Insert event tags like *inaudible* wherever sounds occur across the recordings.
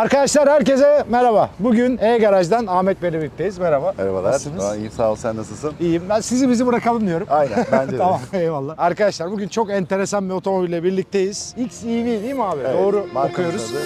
Arkadaşlar herkese merhaba. Bugün E-Garaj'dan Ahmet Bey'le birlikteyiz. Merhaba. Merhabalar. Nasılsınız? Aa, iyiyim sağ ol sen nasılsın? İyiyim. Ben sizi bizi bırakalım diyorum. Aynen bence *laughs* de. tamam eyvallah. Arkadaşlar bugün çok enteresan bir otomobille birlikteyiz. XEV değil mi abi? Evet, Doğru okuyoruz. adı.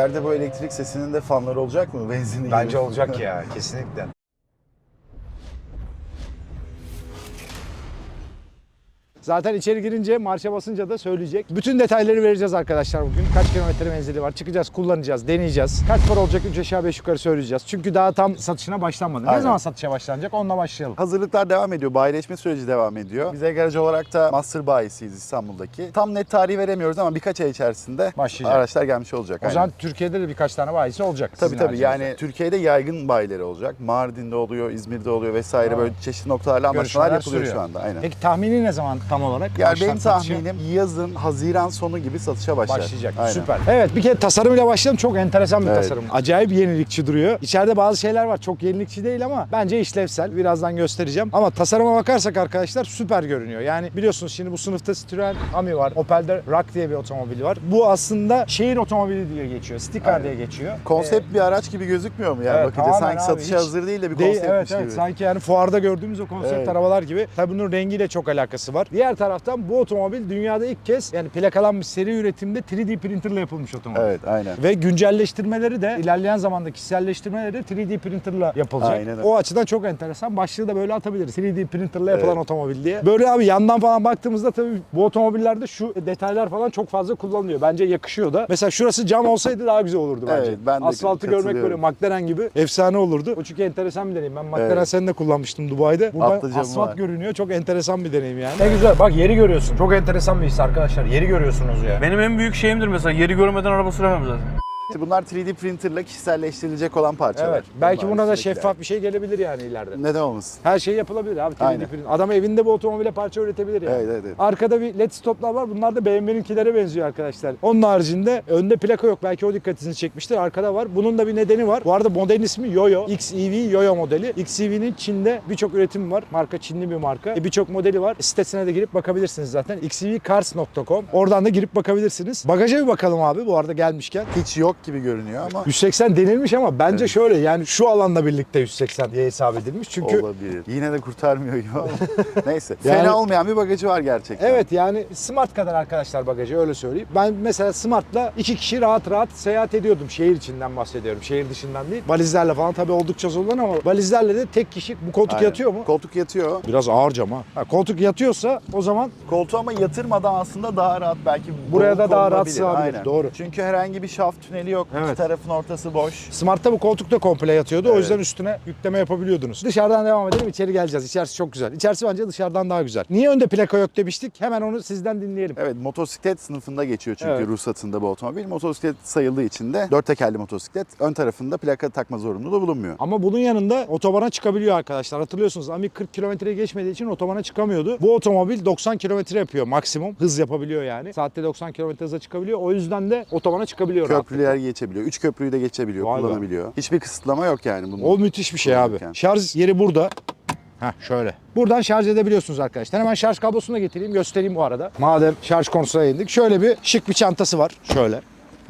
İleride bu elektrik sesinin de fanları olacak mı? Benzinli gibi. Bence olacak ya *laughs* kesinlikle. Zaten içeri girince marşa basınca da söyleyecek. Bütün detayları vereceğiz arkadaşlar bugün. Kaç kilometre menzili var? Çıkacağız, kullanacağız, deneyeceğiz. Kaç para olacak? 3 aşağı 5 yukarı söyleyeceğiz. Çünkü daha tam satışına başlanmadı. Ne Aynen. zaman satışa başlanacak? Onunla başlayalım. Hazırlıklar devam ediyor. Bayileşme süreci devam ediyor. Biz garaj olarak da master bayisiyiz İstanbul'daki. Tam net tarihi veremiyoruz ama birkaç ay içerisinde Başlayacak. araçlar gelmiş olacak. O aynen. zaman Türkiye'de de birkaç tane bayisi olacak. Tabii tabii haricinde. yani Türkiye'de yaygın bayileri olacak. Mardin'de oluyor, İzmir'de oluyor vesaire Ha. böyle çeşitli noktalarla anlaşmalar yapılıyor sürüyor. şu anda. Aynen. Peki tahmini ne zaman tam olarak? yani benim satışa? tahminim yazın, Haziran sonu gibi satışa başlar. Başlayacak. Aynen. Süper. Evet bir kere tasarımıyla başlayalım. Çok enteresan bir Evet. tasarım. Acayip yenilikçi duruyor. İçeride bazı şeyler var. Çok yenilikçi değil ama bence işlevsel. Birazdan göstereceğim. Ama tasarıma bakarsak arkadaşlar süper görünüyor. Yani biliyorsunuz şimdi bu sınıfta Citroen Ami var. Opel'de Rock diye bir otomobil var. Bu aslında şehir otomobili diye geçiyor. Sticker Aynen. diye geçiyor. Konsept bir araç gibi gözükmüyor mu yani Evet, bakınca sanki abi, satışa hiç hazır değil de bir Değil, konseptmiş evet, evet. gibi. Sanki yani fuarda gördüğümüz o konsept Evet. arabalar gibi. Tabii bunun rengiyle çok alakası var. Diğer taraftan bu otomobil dünyada ilk kez yani plakalanmış seri üretimde 3D printerla yapılmış otomobil. Evet aynen. Ve güncelleştirmeleri de ilerleyen zamanda kişiselleştirmeleri de 3D printerla yapılacak. Aynen öyle. O açıdan çok enteresan. Başlığı da böyle atabiliriz. 3D printerla yapılan Evet. otomobil diye. Böyle abi yandan falan baktığımızda tabii bu otomobillerde şu detaylar falan çok fazla kullanılıyor. Bence yakışıyor da. Mesela şurası cam olsaydı daha güzel olurdu bence. Evet, ben de Asfaltı görmek böyle. McLaren gibi efsane olurdu. O çünkü enteresan bir deneyim. Ben McLaren Evet. seninle kullanmıştım Dubai'de. Burada Atlı camı asfalt var. görünüyor. Çok enteresan bir deneyim yani. Ne güzel. Bak yeri görüyorsun. Çok enteresan bir his arkadaşlar. Yeri görüyorsunuz ya. Benim en büyük şeyimdir mesela yeri görmeden araba süremem zaten. Bunlar 3D printerla kişiselleştirilecek olan parçalar. Evet. Belki Bunlar buna da şeffaf bir şey gelebilir yani ileride. Neden olmasın? Her şey yapılabilir abi 3D Aynen. print. Adam evinde bu otomobile parça üretebilir yani. Evet, evet, evet. Arkada bir led stoplar var. Bunlar da BMW'ninkilere benziyor arkadaşlar. Onun haricinde önde plaka yok. Belki o dikkatinizi çekmiştir. Arkada var. Bunun da bir nedeni var. Bu arada modelin ismi Yoyo. XEV Yoyo modeli. XEV'nin Çin'de birçok üretimi var. Marka Çinli bir marka. E, birçok modeli var. Sitesine de girip bakabilirsiniz zaten. xevcars.com. Oradan da girip bakabilirsiniz. Bagaja bir bakalım abi bu arada gelmişken. Hiç yok gibi görünüyor ama 180 denilmiş ama bence Evet. şöyle yani şu alanla birlikte 180 diye hesap edilmiş. Çünkü olabilir. Yine de kurtarmıyor gibi. *laughs* Neyse. Yani- Fena olmayan bir bagajı var gerçekten. Evet yani Smart kadar arkadaşlar bagajı öyle söyleyeyim. Ben mesela Smart'la iki kişi rahat rahat seyahat ediyordum. Şehir içinden bahsediyorum. Şehir dışından değil. Valizlerle falan tabii oldukça zorlan ama valizlerle de tek kişi bu koltuk Aynen. yatıyor mu? Koltuk yatıyor. Biraz ağır cam ha. ha. Koltuk yatıyorsa o zaman Koltuğu ama yatırmadan aslında daha rahat belki Buraya da daha rahat konulabilir. sığabilir. Aynen. Doğru. Çünkü herhangi bir şaft tüneli yok. Evet. İki tarafın ortası boş. Smart'ta bu koltuk da komple yatıyordu. O Evet. yüzden üstüne yükleme yapabiliyordunuz. Dışarıdan devam edelim. içeri geleceğiz. İçerisi çok güzel. İçerisi bence dışarıdan daha güzel. Niye önde plaka yok demiştik? Hemen onu sizden dinleyelim. Evet motosiklet sınıfında geçiyor çünkü Evet. ruhsatında bu otomobil. Motosiklet sayıldığı için de dört tekerli motosiklet ön tarafında plaka takma zorunluluğu bulunmuyor. Ama bunun yanında otobana çıkabiliyor arkadaşlar. Hatırlıyorsunuz Ami 40 kilometreye geçmediği için otobana çıkamıyordu. Bu otomobil 90 kilometre yapıyor maksimum. Hız yapabiliyor yani. Saatte 90 kilometre hıza çıkabiliyor. O yüzden de otobana çıkabiliyor. Köprüler geçebiliyor. Üç köprüyü de geçebiliyor, Vay be. kullanabiliyor. Hiçbir kısıtlama yok yani bunun. O müthiş bir şey abi. Kullanırken. Şarj yeri burada. Heh şöyle. Buradan şarj edebiliyorsunuz arkadaşlar. Hemen şarj kablosunu da getireyim göstereyim bu arada. Madem şarj konusuna indik. Şöyle bir şık bir çantası var. Şöyle.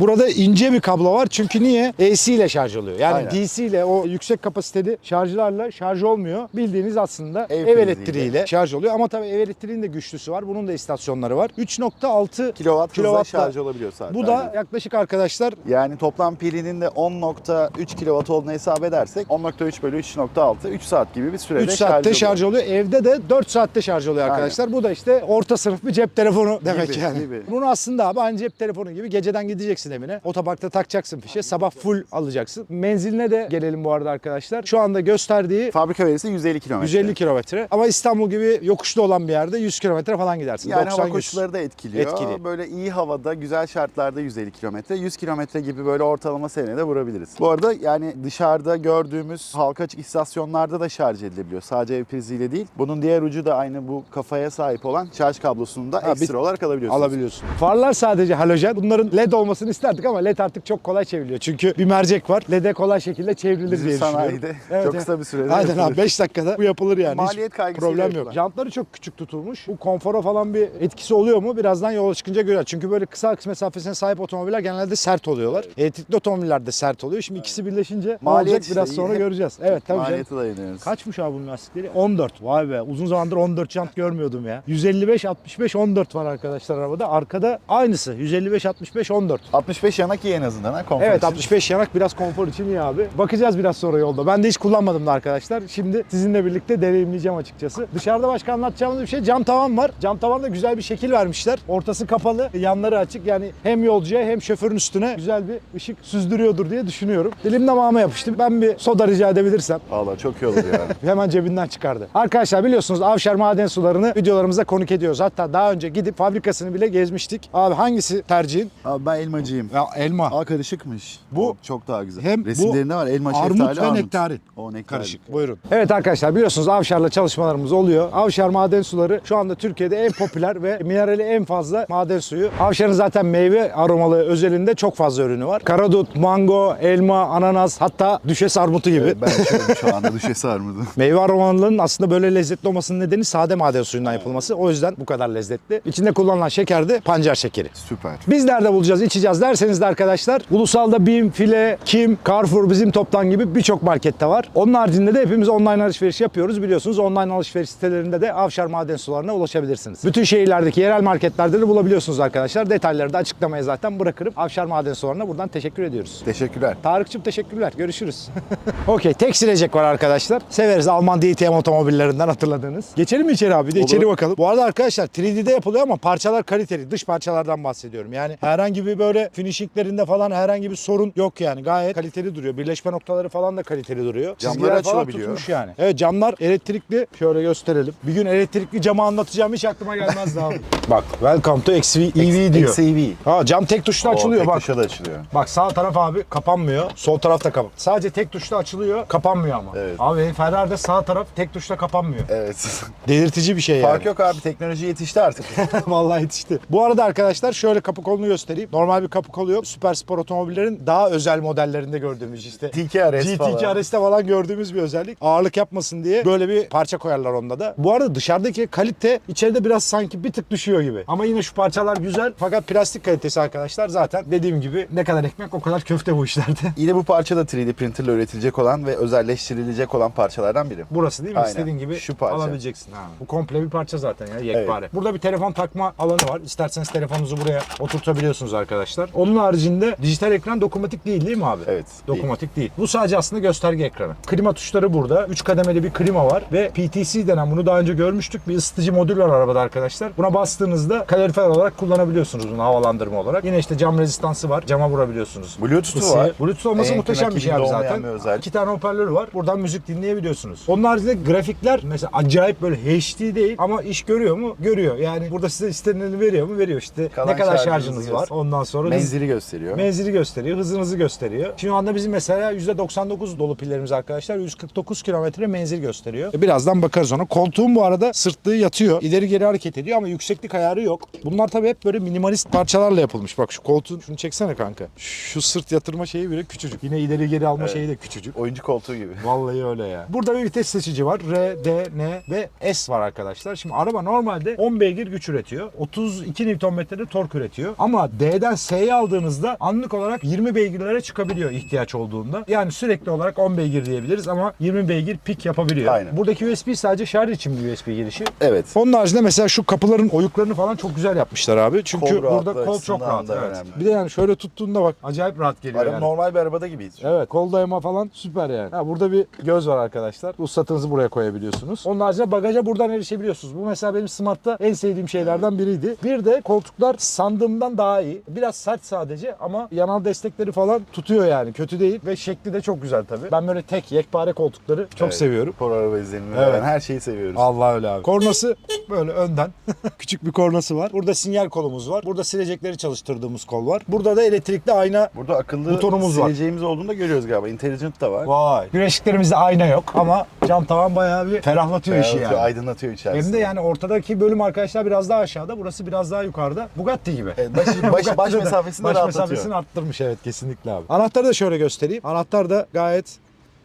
Burada ince bir kablo var çünkü niye? AC ile şarj oluyor. Yani Aynen. DC ile o yüksek kapasiteli şarjlarla şarj olmuyor. Bildiğiniz aslında ev, Ev elektriğiyle şarj oluyor. Ama tabii ev elektriğinin de güçlüsü var. Bunun da istasyonları var. 3.6 Kilowatt hızla Kilowattla- şarj olabiliyor sadece. bu da Aynen. yaklaşık arkadaşlar Yani toplam pilinin de 10.3 kilowatt olduğunu hesap edersek 10.3 bölü 3.6 3 saat gibi bir sürede 3 saatte şarj oluyor. oluyor. Evde de 4 saatte şarj oluyor arkadaşlar. Bu da işte orta sınıf bir cep telefonu demek Gibi, yani. gibi. Bunu aslında abi aynı cep telefonu gibi geceden gideceksin evine. Otoparkta takacaksın fişe. Sabah full alacaksın. Menziline de gelelim bu arada arkadaşlar. Şu anda gösterdiği Fabrika verisi 150 kilometre. 150 kilometre. Ama İstanbul gibi yokuşlu olan bir yerde 100 kilometre falan gidersin. Yani 90 hava 100. koşulları da etkiliyor. Etkili. Böyle iyi havada, güzel şartlarda 150 kilometre, 100 kilometre gibi böyle ortalama senede vurabiliriz. Bu arada yani dışarıda gördüğümüz halka açık istasyonlarda da şarj edilebiliyor. Sadece ev priziyle değil. Bunun diğer ucu da aynı bu kafaya sahip olan şarj kablosunu da Ha, ekstra olarak alabiliyorsunuz. alabiliyorsun. Farlar sadece halojen. Bunların led olmasını isterdik ama led artık çok kolay çevriliyor. Çünkü bir mercek var. LED'e kolay şekilde çevrilir Bizim diye düşünüyorum. sanayide Evet, çok evet. kısa bir sürede Aynen yapılır. abi 5 dakikada bu yapılır yani. Maliyet kaygısıyla problem yok. Jantları çok küçük tutulmuş. Bu konfora falan bir etkisi oluyor mu? Birazdan yola çıkınca göreceğiz. Çünkü böyle kısa akış mesafesine sahip otomobiller genelde sert oluyorlar. Elektrikli otomobiller de sert oluyor. Şimdi ikisi birleşince Maliyet olacak biraz işte, sonra hep *laughs* göreceğiz. Evet tabii canım. Maliyete dayanıyoruz. Kaçmış abi bunun lastikleri? 14. Vay be. Uzun zamandır 14 jant görmüyordum ya. 155, 65, 14 var arkadaşlar arabada. Arkada aynısı. 155, 65, 14. 65 yanak iyi en azından ha konfor Evet için. 65 yanak biraz konfor için iyi abi. Bakacağız biraz sonra yolda. Ben de hiç kullanmadım da arkadaşlar. Şimdi sizinle birlikte deneyimleyeceğim açıkçası. Dışarıda başka anlatacağımız bir şey cam tavan var. Cam tavan da güzel bir şekil vermişler. Ortası kapalı, yanları açık. Yani hem yolcuya hem şoförün üstüne güzel bir ışık süzdürüyordur diye düşünüyorum. Dilim damağıma yapıştı. Ben bir soda rica edebilirsem. Valla çok iyi olur ya. *laughs* Hemen cebinden çıkardı. Arkadaşlar biliyorsunuz Avşar Maden Suları'nı videolarımızda konuk ediyoruz. Hatta daha önce gidip fabrikasını bile gezmiştik. Abi hangisi tercihin? Abi ben elmacıyım. Ya elma. Aa karışıkmış. Bu- O çok daha güzel. Hem bu Resimlerinde var elma armut şeftali ve armut. nektarin. O nektarin. Karışık. Buyurun. Evet arkadaşlar biliyorsunuz Avşar'la çalışmalarımız oluyor. Avşar maden suları şu anda Türkiye'de en popüler ve minerali en fazla maden suyu. Avşar'ın zaten meyve aromalı özelinde çok fazla ürünü var. Karadut, mango, elma, ananas hatta düşes armutu gibi. Evet, ben *laughs* şu anda düşesi armudu. Meyve aromalarının aslında böyle lezzetli olmasının nedeni sade maden suyundan yapılması. O yüzden bu kadar lezzetli. İçinde kullanılan şeker de pancar şekeri. Süper. Biz nerede bulacağız, içeceğiz derseniz de arkadaşlar Ulusal'da BİM, File, Kim, Carrefour, Bizim Toptan gibi birçok markette var. Onun haricinde de hepimiz online alışveriş yapıyoruz. Biliyorsunuz online alışveriş sitelerinde de Avşar Maden Sularına ulaşabilirsiniz. Bütün şehirlerdeki yerel marketlerde de bulabiliyorsunuz arkadaşlar. Detayları da açıklamaya zaten bırakırım. Avşar Maden Sularına buradan teşekkür ediyoruz. Teşekkürler. Tarık'cığım teşekkürler. Görüşürüz. *laughs* Okey. Tek silecek var arkadaşlar. Severiz Alman DTM otomobillerinden hatırladığınız. Geçelim mi içeri abi? Bir de Olur. içeri bakalım. Bu arada arkadaşlar 3D'de yapılıyor ama parçalar kaliteli. Dış parçalardan bahsediyorum. Yani herhangi bir böyle finishinglerinde falan herhangi bir sorun yok yani. Gayet kaliteli duruyor. Birleşme noktaları falan da kaliteli duruyor. Çizgiler falan açılabiliyor. tutmuş yani. Evet camlar elektrikli. Şöyle gösterelim. Bir gün elektrikli camı anlatacağım hiç aklıma gelmezdi abi. *laughs* Bak Welcome to XV EV diyor. XAV. Ha cam tek tuşla açılıyor bak. tuşa da açılıyor. Bak sağ taraf abi kapanmıyor. Sol taraf da kapan. Sadece tek tuşla açılıyor, kapanmıyor ama. Evet. Abi Ferrari'de sağ taraf tek tuşla kapanmıyor. Evet. *laughs* Delirtici bir şey yani. Fark yok abi teknoloji yetişti artık. *laughs* Vallahi yetişti. Bu arada arkadaşlar şöyle kapı kolunu göstereyim. Normal bir kapı kolu yok. Süper spor otomobillerin daha özel modellerinde gördüğümüz işte. TKRS GT2 falan. RS'te falan gördüğümüz bir özellik. Ağırlık yapmasın diye böyle bir parça koyarlar onda da. Bu arada dışarıdaki kalite içeride biraz sanki bir tık düşüyor gibi. Ama yine şu parçalar güzel. Fakat plastik kalitesi arkadaşlar zaten dediğim gibi ne kadar ekmek o kadar köfte bu işlerde. *laughs* Yine bu parça da 3D printerle üretilecek olan ve özelleştirilecek olan parçalardan biri. Burası değil mi? Aynen. İstediğin gibi Şu parça. alabileceksin. Ha. Bu komple bir parça zaten ya yekpare. Burada bir telefon takma alanı var. İsterseniz telefonunuzu buraya oturtabiliyorsunuz arkadaşlar. Onun haricinde dijital ekran dokunmatik değil değil mi abi? Evet, Dokunmatik değil. Bu sadece aslında gösterge ekranı. Klima tuşları burada. 3 kademeli bir klima var ve PTC denen bunu daha önce görmüştük. Bir ısıtıcı modül var arabada arkadaşlar. Buna bastığınızda kalorifer olarak kullanabiliyorsunuz bunu havalandırma olarak. Yine işte cam rezistansı var. Cama vurabiliyorsunuz. Bluetooth'u var. Bluetooth olması En muhteşem bir şey abi zaten. özellik. İki tane hoparlörü var. Buradan müzik dinleyebiliyorsunuz. Onun haricinde grafikler mesela acayip böyle HD değil ama iş görüyor mu? Görüyor. Yani burada size istenileni veriyor mu? Veriyor işte. Kalan ne kadar şarjınızı şarjınız var? Ondan sonra Menzili gösteriyor. Menzili gösteriyor, hızınızı gösteriyor. Şu anda bizim mesela %99 dolu pillerimiz arkadaşlar 149 kilometre menzil gösteriyor. E, Birazdan bakarız ona. Koltuğum bu arada sırtlığı yatıyor. İleri geri hareket ediyor ama yükseklik ayarı yok. Bunlar tabii hep böyle minimalist parçalarla yapılmış. Bak şu koltuğun şunu çeksene kanka. Şu sırt yatırma şeyi bile küçücük. Yine ileri geri alma şeyi de küçücük. Oyuncu koltuğu gibi. *laughs* Vallahi öyle ya. Burada bir vites seçici var. R, D, N ve S var arkadaşlar. Şimdi araba normalde 10 beygir güç üretiyor. 32 Nm'de tork üretiyor. Ama D'den S'ye aldığınızda anlık olarak 20 beygirlere çıkabiliyor ihtiyaç olduğunda. Yani sürekli olarak 10 beygir diyebiliriz ama 20 beygir pik yapabiliyor. Aynen. Buradaki USB sadece şarj için bir USB girişi. Evet. Onun haricinde mesela şu kapıların oyuklarını falan çok güzel yapmışlar abi. Çünkü Kol burada kol çok rahat. Evet. önemli. Bir de yani şöyle tuttuğunda bak acayip rahat geliyor Araba yani. normal bir arabada gibiyiz. Evet kol dayama falan süper yani. Ha, burada bir göz var arkadaşlar. Ruhsatınızı buraya koyabiliyorsunuz. Onun haricinde bagaja buradan erişebiliyorsunuz. Bu mesela benim Smart'ta en sevdiğim şeylerden biriydi. Bir de koltuklar sandığımdan daha iyi. Biraz sert sadece ama yanal destekleri falan tutuyor yani. Kötü değil ve şekli de çok güzel tabii. Ben böyle tek yekpare koltukları çok Evet. seviyorum. Spor araba izlenimi Evet. veren her şeyi seviyoruz. Allah öyle abi. Kornası böyle önden. *laughs* Küçük bir kornası var. Burada sinyal kolumuz var. Burada silecekleri çalıştırdığımız kol var. Burada da elektrikli ayna Burada akıllı Butonumuz var. sileceğimiz olduğunu da görüyoruz galiba. Intelligent da var. Vay. Güneşliklerimizde ayna yok ama cam tavan bayağı bir ferahlatıyor işi Ferahlatıyor, yani. Aydınlatıyor içerisinde. Hem de yani ortadaki bölüm arkadaşlar biraz daha aşağıda, burası biraz daha yukarıda. Bugatti gibi. Evet, baş, *laughs* baş, baş Bugatti'de de. Mesafesini baş rahatlatıyor. mesafesini arttırmış evet kesinlikle abi. Anahtarı da şöyle göstereyim. Anahtar da gayet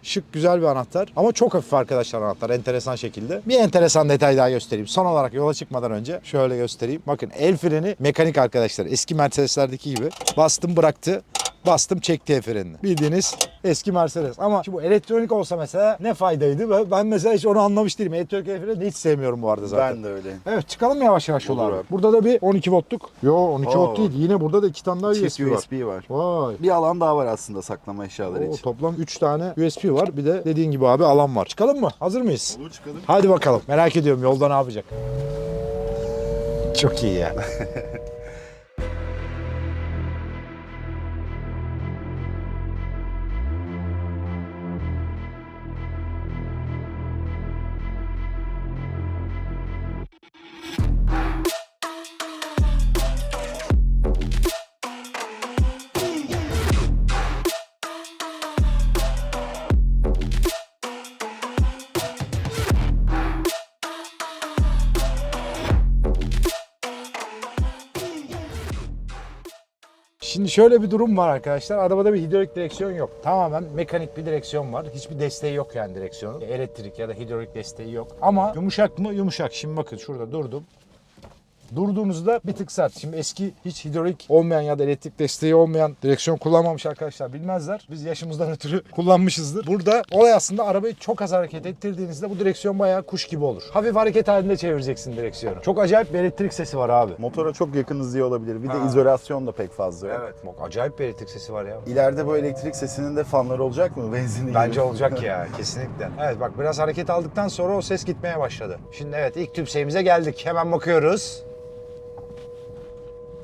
şık güzel bir anahtar ama çok hafif arkadaşlar anahtar enteresan şekilde. Bir enteresan detay daha göstereyim. Son olarak yola çıkmadan önce şöyle göstereyim. Bakın el freni mekanik arkadaşlar. Eski Mercedes'lerdeki gibi. Bastım bıraktı. Bastım çekti el frenini. Bildiğiniz eski Mercedes. Ama bu elektronik olsa mesela ne faydaydı? Ben- mesela hiç onu anlamış değilim. Elektronik el hiç sevmiyorum bu arada zaten. Ben de öyle. Evet çıkalım yavaş yavaş Olur abi? Burada da bir 12 voltluk. Yo 12 volt değil. Yine burada da iki tane daha Çift USB var. USB var. Vay. Bir alan daha var aslında saklama eşyaları Oo, için. toplam 3 tane USB var. Bir de dediğin gibi abi alan var. Çıkalım mı? Hazır mıyız? Olur çıkalım. Hadi bakalım. Merak ediyorum yolda ne yapacak. *laughs* Çok iyi ya. *laughs* Şimdi şöyle bir durum var arkadaşlar. Arabada bir hidrolik direksiyon yok. Tamamen mekanik bir direksiyon var. Hiçbir desteği yok yani direksiyonun. Elektrik ya da hidrolik desteği yok. Ama yumuşak mı? Yumuşak. Şimdi bakın şurada durdum. Durduğunuzda bir tık sert. Şimdi eski hiç hidrolik olmayan ya da elektrik desteği olmayan direksiyon kullanmamış arkadaşlar bilmezler. Biz yaşımızdan ötürü *laughs* kullanmışızdır. Burada olay aslında arabayı çok az hareket ettirdiğinizde bu direksiyon bayağı kuş gibi olur. Hafif hareket halinde çevireceksin direksiyonu. Çok acayip bir elektrik sesi var abi. Motora çok yakın hızlı olabilir. Bir de Ha. izolasyon da pek fazla yok. Evet. Çok acayip bir elektrik sesi var ya. İleride bu elektrik sesinin de fanları olacak mı? *laughs* Benzinli gibi. Bence olacak ya kesinlikle. Evet bak biraz hareket aldıktan sonra o ses gitmeye başladı. Şimdi evet ilk tümseyimize geldik. Hemen bakıyoruz.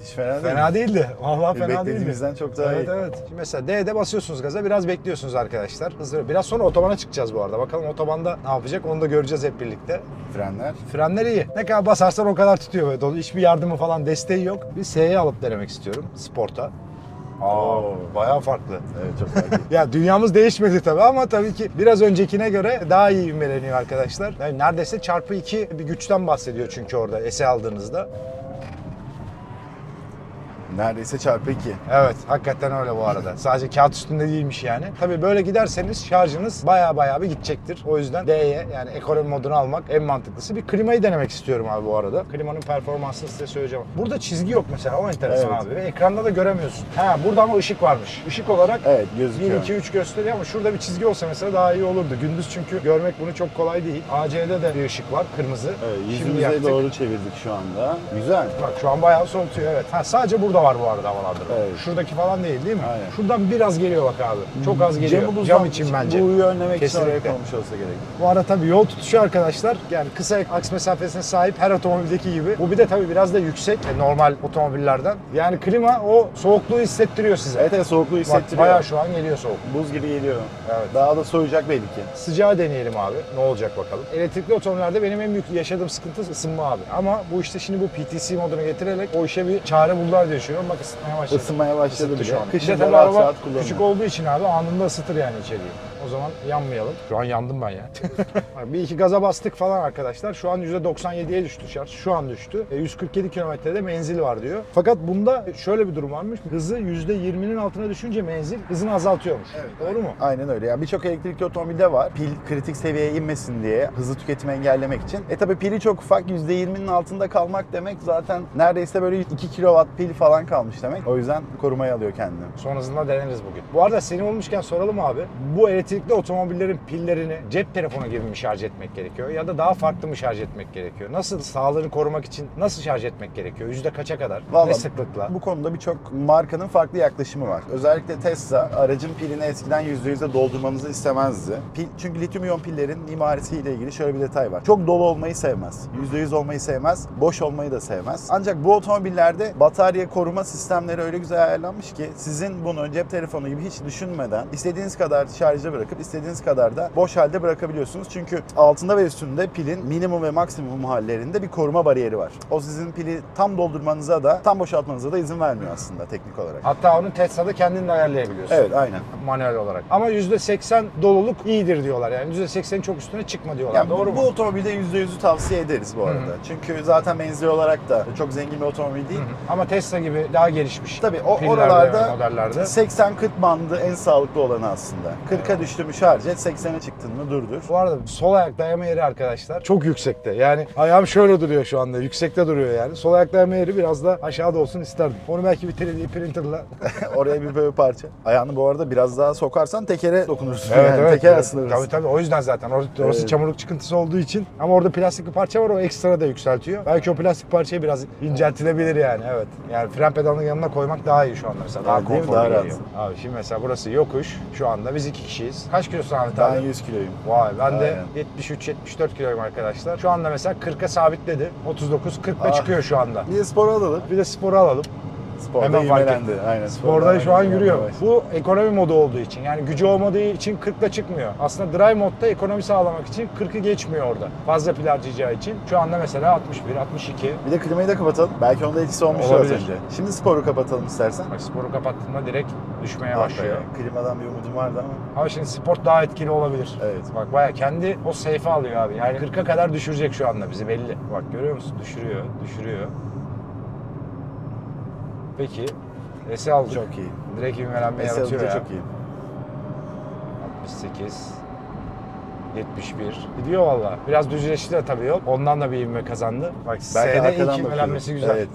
Hiç fena değil. Fena değildi. Vallahi fena değildi. Beklediğimizden çok daha Evet iyi. evet. Şimdi mesela D'de basıyorsunuz gaza biraz bekliyorsunuz arkadaşlar. Hızlı. Biraz sonra otobana çıkacağız bu arada. Bakalım otobanda ne yapacak onu da göreceğiz hep birlikte. Frenler. Frenler iyi. Ne kadar basarsan o kadar tutuyor böyle. Dolu- Hiçbir yardımı falan desteği yok. Bir S'ye alıp denemek istiyorum. Sporta. Aa, bayağı farklı. Evet çok farklı. *laughs* Ya dünyamız değişmedi tabii ama tabii ki biraz öncekine göre daha iyi ivmeleniyor arkadaşlar. Yani neredeyse çarpı 2 bir güçten bahsediyor çünkü orada SE aldığınızda. Neredeyse çarpı 2. Evet hakikaten öyle bu arada. Sadece kağıt üstünde değilmiş yani. Tabii böyle giderseniz şarjınız baya baya bir gidecektir. O yüzden D'ye yani ekonomi modunu almak en mantıklısı. Bir klimayı denemek istiyorum abi bu arada. Klimanın performansını size söyleyeceğim. Burada çizgi yok mesela o enteresan Evet. abi. Ve ekranda da göremiyorsun. Ha burada ama ışık varmış. Işık olarak Evet 1, gözüküyor. 2, 3 gösteriyor ama şurada bir çizgi olsa mesela daha iyi olurdu. Gündüz çünkü görmek bunu çok kolay değil. AC'de de bir ışık var kırmızı. Evet, yüzümüze doğru çevirdik şu anda. Güzel. Bak şu an bayağı soğutuyor evet. Ha, sadece burada var bu arada havalandırma. Evet. Şuradaki falan değil değil mi? Aynen. Şuradan biraz geliyor bak abi. Çok az geliyor. Camı Cam için bence. Buğuyu önlemek için oraya Kesinlikle. konmuş olsa gerek. Bu arada tabii yol tutuşu arkadaşlar yani kısa aks mesafesine sahip her otomobildeki gibi. Bu bir de tabii biraz da yüksek e, normal otomobillerden. Yani klima o soğukluğu hissettiriyor size. Evet evet soğukluğu Bak hissettiriyor. bayağı şu an geliyor soğuk. Buz gibi geliyor. Evet. Daha da soğuyacak belli ki. Sıcağı deneyelim abi. Ne olacak bakalım. Elektrikli otomobillerde benim en büyük yaşadığım sıkıntı ısınma abi. Ama bu işte şimdi bu PTC modunu getirerek o işe bir çare buldular diye düşünüyorum. Bak ısıtmaya başladı. Isınmaya başladı Isıttı bile. şu an. Kışın da tabii rahat araba rahat kullanıyor. küçük olduğu için abi anında ısıtır yani içeriği. O zaman yanmayalım. Şu an yandım ben ya. *laughs* Bir iki gaza bastık falan arkadaşlar. Şu an %97'ye düştü şarj. Şu an düştü. E, 147 kilometrede menzil var diyor. Fakat bunda şöyle bir durum varmış. Hızı %20'nin altına düşünce menzil hızını azaltıyormuş. Doğru mu? Aynen öyle. Yani birçok elektrikli otomobilde var. Pil kritik seviyeye inmesin diye hızlı tüketimi engellemek için. E tabi pili çok ufak. %20'nin altında kalmak demek zaten neredeyse böyle 2 kW pil falan kalmış demek. O yüzden korumaya alıyor kendini. Son hızında deneriz bugün. Bu arada seni olmuşken soralım abi. Bu elektrikli otomobillerin pillerini cep telefonu gibi mi şarj etmek gerekiyor? Ya da daha farklı mı şarj etmek gerekiyor? Nasıl sağlığını korumak için nasıl şarj etmek gerekiyor? Yüzde kaça kadar? ne Vallahi sıklıkla? Bu konuda birçok markanın farklı yaklaşımı var. Özellikle Tesla aracın pilini eskiden %100'e doldurmanızı istemezdi. Pil, çünkü lityum iyon pillerin mimarisiyle ilgili şöyle bir detay var. Çok dolu olmayı sevmez. %100 olmayı sevmez. Boş olmayı da sevmez. Ancak bu otomobillerde batarya koruma sistemleri öyle güzel ayarlanmış ki sizin bunu cep telefonu gibi hiç düşünmeden istediğiniz kadar şarjda bırakın bırakıp istediğiniz kadar da boş halde bırakabiliyorsunuz. Çünkü altında ve üstünde pilin minimum ve maksimum hallerinde bir koruma bariyeri var. O sizin pili tam doldurmanıza da tam boşaltmanıza da izin vermiyor aslında teknik olarak. Hatta onu Tesla'da kendin de ayarlayabiliyorsun. Evet aynen. Manuel olarak. Ama %80 doluluk iyidir diyorlar. Yani %80'in çok üstüne çıkma diyorlar. Yani Doğru bu, mu? bu otomobilde %100'ü tavsiye ederiz bu arada. Çünkü zaten menzil olarak da çok zengin bir otomobil değil. Ama Tesla gibi daha gelişmiş. Tabii o pillerde, oralarda modellerde. 80-40 bandı en sağlıklı olanı aslında. 40'a mü şarj et, 80'e çıktın mı durdur. Bu arada sol ayak dayama yeri arkadaşlar çok yüksekte. Yani ayağım şöyle duruyor şu anda. Yüksekte duruyor yani. Sol ayak dayama yeri biraz da aşağıda olsun isterdim. Onu belki bir 3D printerla. *laughs* Oraya bir böyle parça. Ayağını bu arada biraz daha sokarsan tekere dokunursun. evet yani. evet. Teker evet. Tabii tabii o yüzden zaten. Orası, orası Evet. çamurluk çıkıntısı olduğu için. Ama orada plastik bir parça var o ekstra da yükseltiyor. Belki o plastik parçayı biraz inceltilebilir yani evet. Yani fren pedalının yanına koymak daha iyi şu anda mesela. Daha Evet, konforlu Daha geliyor. Abi şimdi mesela burası yokuş. Şu anda biz iki kişiyiz. Kaç kilosun Ahmet Ben abi? 100 kiloyum. Vay ben de Aynen. 73-74 kiloyum arkadaşlar. Şu anda mesela 40'a sabitledi. 39-40'da Ah. çıkıyor şu anda. Bir de spor alalım. Bir de sporu alalım. Sporda Hemen fark ivmelendi. Aynen. Sporda şu an yürüyor. Bu ekonomi modu olduğu için. Yani gücü olmadığı için 40'la çıkmıyor. Aslında drive modda ekonomi sağlamak için 40'ı geçmiyor orada. Fazla pil harcayacağı için. Şu anda mesela 61, 62. Bir de klimayı da kapatalım. Belki onda etkisi olmuştur az Olabilir. önce. Şimdi sporu kapatalım istersen. Bak sporu kapattığında direkt düşmeye Ah başlıyor. be, Klimadan bir umudum vardı ama. Ama şimdi sport daha etkili olabilir. Evet. Bak baya kendi o safe'i alıyor abi. Yani 40'a kadar düşürecek şu anda bizi belli. Bak görüyor musun? Düşürüyor, düşürüyor. Peki. S'i aldık. Çok iyi. Direkt ivmelenme Mesela yaratıyor ya. çok iyi. 68 71 gidiyor valla. Biraz düzleşti de tabii yol. Ondan da bir ivme kazandı. Bak Belki arkadan ilk ivmelenmesi bakıyorum. güzel. Evet.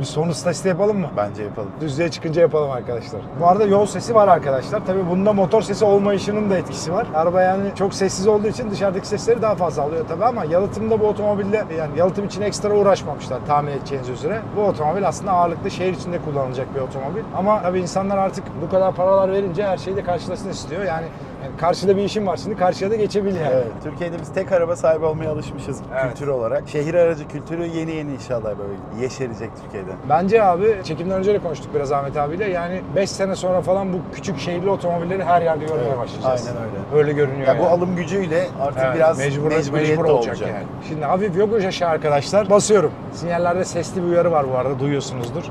Bir son ıstatistiği yapalım mı? Bence yapalım. Düzlüğe çıkınca yapalım arkadaşlar. Bu arada yol sesi var arkadaşlar. Tabii bunda motor sesi olmayışının da etkisi var. Araba yani çok sessiz olduğu için dışarıdaki sesleri daha fazla alıyor tabii ama yalıtımda bu otomobilde yani yalıtım için ekstra uğraşmamışlar tahmin edeceğiniz üzere. Bu otomobil aslında ağırlıklı şehir içinde kullanılacak bir otomobil. Ama tabii insanlar artık bu kadar paralar verince her şeyi de karşılasın istiyor. Yani, yani karşıda bir işin var şimdi karşıya da geçebil yani. Evet. Türkiye'de biz tek araba sahibi olmaya alışmışız Evet. kültür olarak. Şehir aracı kültürü yeni yeni inşallah böyle yeşerecek Türkiye'de. Bence abi çekimden önce de konuştuk biraz Ahmet abiyle. Yani 5 sene sonra falan bu küçük şehirli otomobilleri her yerde görmeye Evet, başlayacağız. aynen öyle. Öyle görünüyor. Ya bu yani. alım gücüyle artık Evet, biraz mecbur, mecburiyet mecbur de olacak, yani. Şimdi hafif yokuş aşağı arkadaşlar. Basıyorum. Sinyallerde sesli bir uyarı var bu arada duyuyorsunuzdur.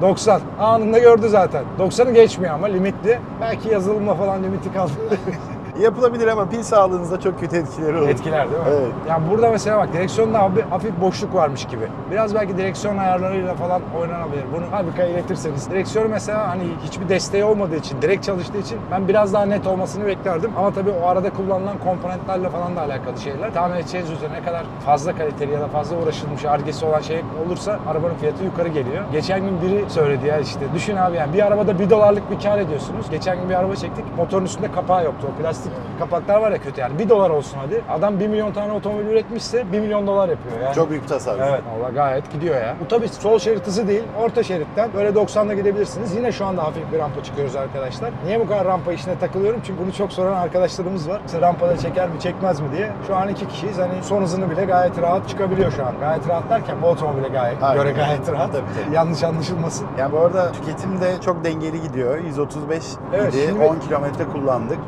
90. Anında gördü zaten. 90'ı geçmiyor ama limitli. Belki yazılımla falan limiti kaldı. *laughs* Yapılabilir ama pil sağlığınızda çok kötü etkileri olur. Etkiler değil mi? Evet. Yani burada mesela bak direksiyonda abi hafif boşluk varmış gibi. Biraz belki direksiyon ayarlarıyla falan oynanabilir. Bunu fabrikaya iletirseniz. Direksiyonu mesela hani hiçbir desteği olmadığı için, direkt çalıştığı için ben biraz daha net olmasını beklerdim. Ama tabii o arada kullanılan komponentlerle falan da alakalı şeyler. Tahmin edeceğiniz üzere ne kadar fazla kaliteli ya da fazla uğraşılmış, argesi olan şey olursa arabanın fiyatı yukarı geliyor. Geçen gün biri söyledi ya işte düşün abi yani bir arabada bir dolarlık bir kar ediyorsunuz. Geçen gün bir araba çektik. Motorun üstünde kapağı yoktu. O plastik kapaklar var ya kötü yani. Bir dolar olsun hadi. Adam 1 milyon tane otomobil üretmişse 1 milyon dolar yapıyor yani. Çok büyük bir tasarruf. Evet valla gayet gidiyor ya. Bu tabii sol şerit hızı değil. Orta şeritten böyle 90'da gidebilirsiniz. Yine şu anda hafif bir rampa çıkıyoruz arkadaşlar. Niye bu kadar rampa işine takılıyorum? Çünkü bunu çok soran arkadaşlarımız var. İşte rampada çeker mi çekmez mi diye. Şu an iki kişiyiz. Hani son hızını bile gayet rahat çıkabiliyor şu an. Gayet rahat derken bu otomobile gayet Aynen. göre gayet rahat. Tabii, tabii. Yanlış anlaşılmasın. Yani bu arada tüketim de çok dengeli gidiyor. 135 Evet, idi, şimdi- 10 kilometre kullandık.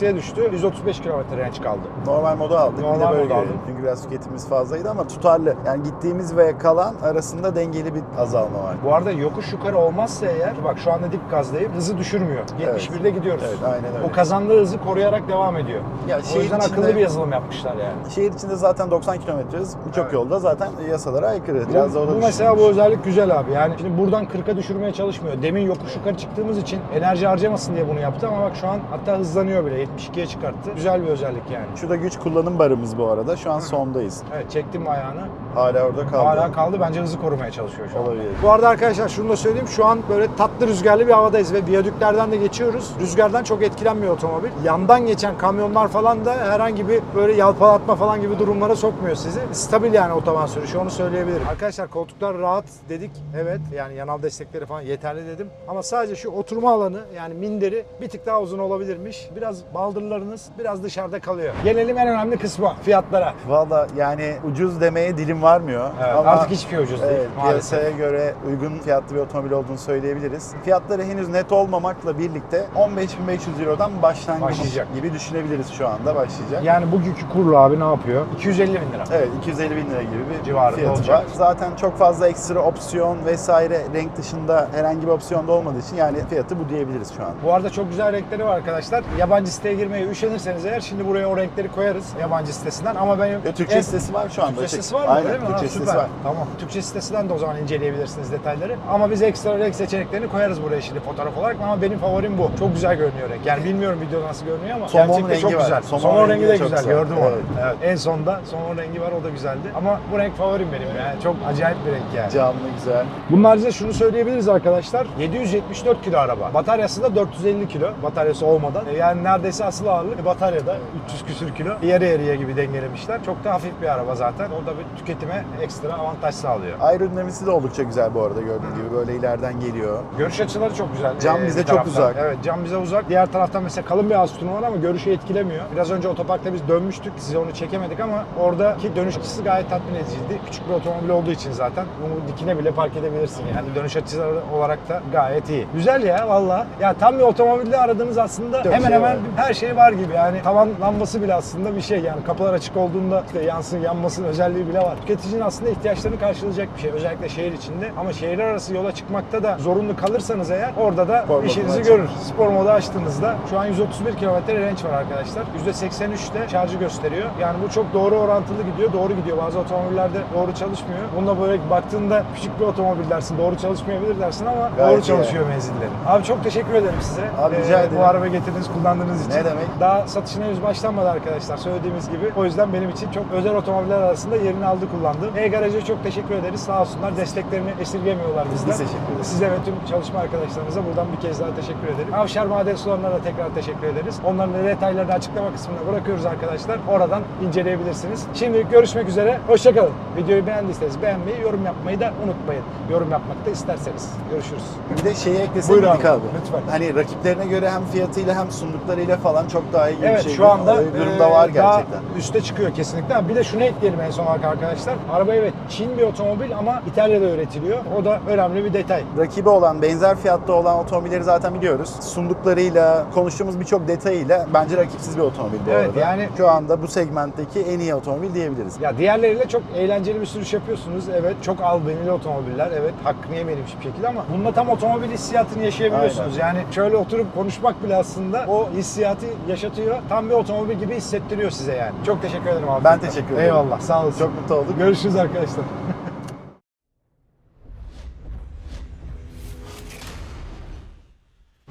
%86'ya düştü. 135 kilometre range kaldı. Normal modu aldık. bir Normal de böyle modu aldık. Çünkü biraz tüketimimiz fazlaydı ama tutarlı. Yani gittiğimiz ve kalan arasında dengeli bir azalma var. Bu arada yokuş yukarı olmazsa eğer bak şu anda dip gazdayım. Hızı düşürmüyor. 71'de gidiyoruz. Evet, aynen öyle. O kazandığı hızı koruyarak devam ediyor. Ya o yüzden içinde- akıllı bir yazılım yapmışlar yani. Şehir içinde zaten 90 kilometrez. Birçok Evet. yolda zaten yasalara aykırı. Biraz bu, da bu mesela bu özellik güzel abi. Yani şimdi buradan 40'a düşürmeye çalışmıyor. Demin yokuş yukarı çıktığımız için enerji harcamasın diye bunu yaptı ama bak şu an hatta hızlanıyor bile. 72'ye çıkarttı. Güzel bir özellik yani. Şurada güç kullanım barımız bu arada. Şu an sondayız. Evet çektim ayağını. Hala orada kaldı. Hala kaldı. Bence hızı korumaya çalışıyor şu an. Olabilir. Bu arada arkadaşlar şunu da söyleyeyim. Şu an böyle tatlı rüzgarlı bir havadayız ve viyadüklerden de geçiyoruz. Rüzgardan çok etkilenmiyor otomobil. Yandan geçen kamyonlar falan da herhangi bir böyle yalpalatma falan gibi durumlara sokmuyor sizi. Stabil yani otoban sürüşü onu söyleyebilirim. Arkadaşlar koltuklar rahat dedik. Evet yani yanal destekleri falan yeterli dedim. Ama sadece şu oturma alanı yani minderi bir tık daha uzun olabilirmiş. Biraz baldırlarınız biraz dışarıda kalıyor. Gelelim en önemli kısmı fiyatlara. Valla yani ucuz demeye dilim varmıyor. Evet, ama artık hiçbir şey ucuz değil Evet, maalesef. piyasaya göre uygun fiyatlı bir otomobil olduğunu söyleyebiliriz. Fiyatları henüz net olmamakla birlikte 15.500 Euro'dan başlangıç Başlayacak. gibi düşünebiliriz şu anda başlayacak. Yani bugünkü kurla abi ne yapıyor? 250 bin lira. Evet 250 bin lira gibi bir Civarında fiyatı olacak. var. Zaten çok fazla ekstra opsiyon vesaire renk dışında herhangi bir opsiyon da olmadığı için yani fiyatı bu diyebiliriz şu an. Bu arada çok güzel renkleri var arkadaşlar. Yabancı siteye girmeye üşenirseniz eğer şimdi buraya o renkleri koyarız yabancı sitesinden ama benim Ya, Türkçe en- sitesi var şu anda. Türkçe sitesi var mı? Aynen, mi? Türkçe Ha, sitesi var. Tamam. Türkçe sitesinden de o zaman inceleyebilirsiniz detayları. Ama biz ekstra renk seçeneklerini koyarız buraya şimdi fotoğraf olarak ama benim favorim bu. Çok güzel görünüyor renk. Yani bilmiyorum video nasıl görünüyor ama Somon gerçekten çok rengi var. güzel. Somon Somon, rengi rengi de çok güzel. güzel. Gördüm onu. Evet. Evet. En sonda somon rengi var o da güzeldi. Ama bu renk favorim benim yani. Çok acayip bir renk yani. Canlı güzel. Bunun haricinde şunu söyleyebiliriz arkadaşlar. 774 kilo araba. Bataryası da 450 kilo. Bataryası olmadan. E, Yani neredeyse asıl ağırlık bataryada 300 küsür kilo. Yarı yarıya gibi dengelemişler. Çok da hafif bir araba zaten. O da bir tüketime ekstra avantaj sağlıyor. Aerodinamisi de oldukça güzel bu arada gördüğün gibi böyle ileriden geliyor. Görüş açıları çok güzel. Cam Ee, bize bir çok uzak. Evet cam bize uzak. Diğer taraftan mesela kalın bir astunu var ama görüşü etkilemiyor. Biraz önce otoparkta biz dönmüştük. Size onu çekemedik ama oradaki dönüş açısı gayet tatmin ediciydi. Küçük bir otomobil olduğu için zaten bunu dikine bile park edebilirsin. Yani dönüş açısı olarak da gayet iyi. Güzel ya valla. Ya tam bir otomobilde aradığınız aslında hemen hemen. Her şey var gibi. Yani tavan lambası bile aslında bir şey. Yani kapılar açık olduğunda işte yansın yanmasın özelliği bile var. Tüketicinin aslında ihtiyaçlarını karşılayacak bir şey. Özellikle şehir içinde. Ama şehirler arası yola çıkmakta da zorunlu kalırsanız eğer orada da Spor işinizi görür. Spor modu açtığınızda şu an 131 kilometre range var arkadaşlar. %83'te şarjı gösteriyor. Yani bu çok doğru orantılı gidiyor. Doğru gidiyor. Bazı otomobillerde doğru çalışmıyor. Bununla böyle baktığında küçük bir otomobil dersin. Doğru çalışmayabilir dersin ama Gayet doğru çalışıyor menzilleri. Abi çok teşekkür ederim size. Abi rica ederim. Bu araba getirdiniz, kullandığınız için. Ne demek? Daha satışına henüz başlanmadı arkadaşlar söylediğimiz gibi. O yüzden benim için çok özel otomobiller arasında yerini aldı kullandı. E-Garaj'a çok teşekkür ederiz. Sağ olsunlar desteklerini esirgemiyorlar bizden. Biz teşekkür ederiz. Size ve tüm çalışma arkadaşlarımıza buradan bir kez daha teşekkür ederim. Avşar Maden Suları'na da tekrar teşekkür ederiz. Onların da detaylarını açıklama kısmına bırakıyoruz arkadaşlar. Oradan inceleyebilirsiniz. Şimdi görüşmek üzere. Hoşçakalın. Videoyu beğendiyseniz beğenmeyi, yorum yapmayı da unutmayın. Yorum yapmak da isterseniz. Görüşürüz. Bir de şeyi ekleseydik abi. abi, lütfen. Hani rakiplerine göre hem fiyatıyla hem sunduklarıyla falan çok daha iyi bir Evet şey. şu anda bir durumda e, var daha gerçekten. üste çıkıyor kesinlikle. Bir de şunu ekleyelim en son olarak arkadaşlar. Araba evet Çin bir otomobil ama İtalya'da üretiliyor. O da önemli bir detay. Rakibi olan, benzer fiyatta olan otomobilleri zaten biliyoruz. Sunduklarıyla, konuştuğumuz birçok detayıyla bence rakipsiz bir otomobil bu Evet, arada. yani- Şu anda bu segmentteki en iyi otomobil diyebiliriz. Ya diğerleriyle çok eğlenceli bir sürüş yapıyorsunuz. Evet çok albenili otomobiller. Evet hakkını yemeyelim hiçbir şekilde ama bunda tam otomobil hissiyatını yaşayabiliyorsunuz. Yani şöyle oturup konuşmak bile aslında o hissiyatı yaşatıyor. Tam bir otomobil gibi hissettiriyor size yani. Çok teşekkür ederim abi. Ben teşekkür ederim. Eyvallah sağ olasın. Çok mutlu olduk. Görüşürüz arkadaşlar. *laughs*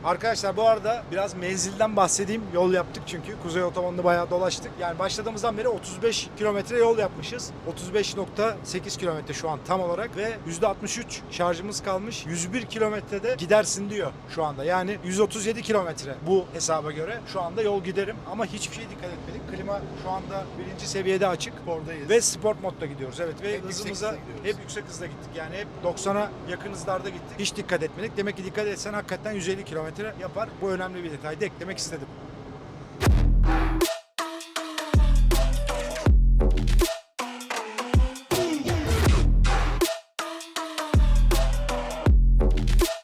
Arkadaşlar bu arada biraz menzilden bahsedeyim. Yol yaptık çünkü. Kuzey Otobanı'nda bayağı dolaştık. Yani başladığımızdan beri 35 kilometre yol yapmışız. 35.8 kilometre şu an tam olarak ve %63 şarjımız kalmış. 101 kilometrede gidersin diyor şu anda. Yani 137 kilometre bu hesaba göre şu anda yol giderim. Ama hiçbir şeye dikkat etmedik. Klima şu anda birinci seviyede açık. Oradayız. Ve sport modda gidiyoruz. Evet ve Hep hızımıza hep yüksek hızla gittik. Yani hep 90'a yakın hızlarda gittik. Hiç dikkat etmedik. Demek ki dikkat etsen hakikaten 150 kilometre yapar. Bu önemli bir detaydı eklemek istedim.